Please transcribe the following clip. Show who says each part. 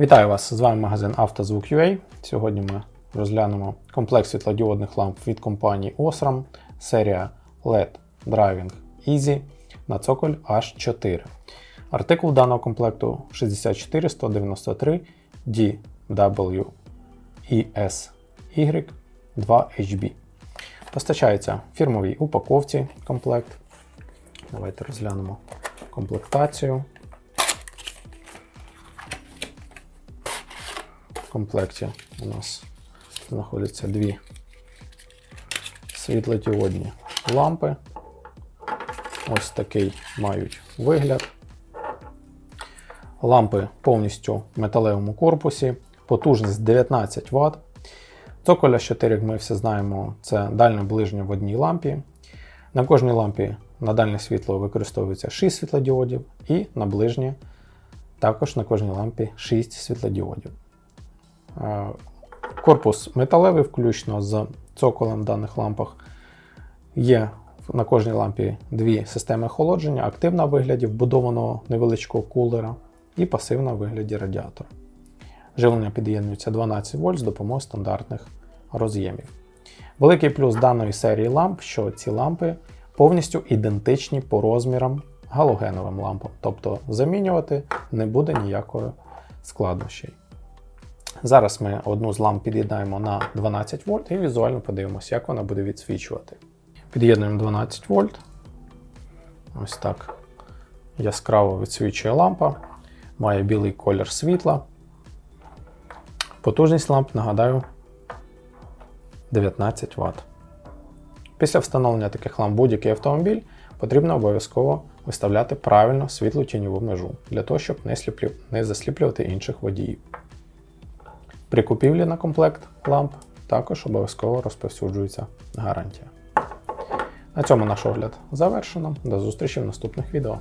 Speaker 1: Вітаю вас! З вами магазин «Автозвук.UA». Сьогодні ми розглянемо комплект світлодіодних ламп від компанії Osram, серія LED Driving Easy на цоколь H4. Артикул даного комплекту 64193 DWESY 2HB. Постачається в фірмовій упаковці комплект. Давайте розглянемо комплектацію. В комплекті у нас знаходяться дві світлодіодні лампи. Ось такий мають вигляд. Лампи повністю в металевому корпусі, потужність 19 Вт. Цоколя 4, як ми всі знаємо, це дальне ближнє в одній лампі. На кожній лампі на дальнє світло використовується 6 світлодіодів, і на ближнє також на кожній лампі 6 світлодіодів. Е, Корпус металевий, включно з цоколем в даних лампах. Є на кожній лампі дві системи охолодження: активна в вигляді вбудованого невеличкого кулера і пасивна в вигляді радіатора. Живлення під'єднується 12 вольт з допомогою стандартних роз'ємів. Великий плюс даної серії ламп, що ці лампи повністю ідентичні по розмірам галогеновим лампам, тобто замінювати не буде ніякої складнощей. Зараз ми одну з ламп під'єднаємо на 12 вольт і візуально подивимося, як вона буде відсвічувати. Під'єднуємо 12 вольт. Ось так яскраво відсвічує лампа, має білий колір світла. Потужність ламп, нагадаю, 19 Вт. Після встановлення таких ламп будь-який автомобіль потрібно обов'язково виставляти правильно світлу тіньову межу для того, щоб не засліплювати інших водіїв. При купівлі на комплект ламп також обов'язково розповсюджується гарантія. На цьому наш огляд завершено. До зустрічі в наступних відео.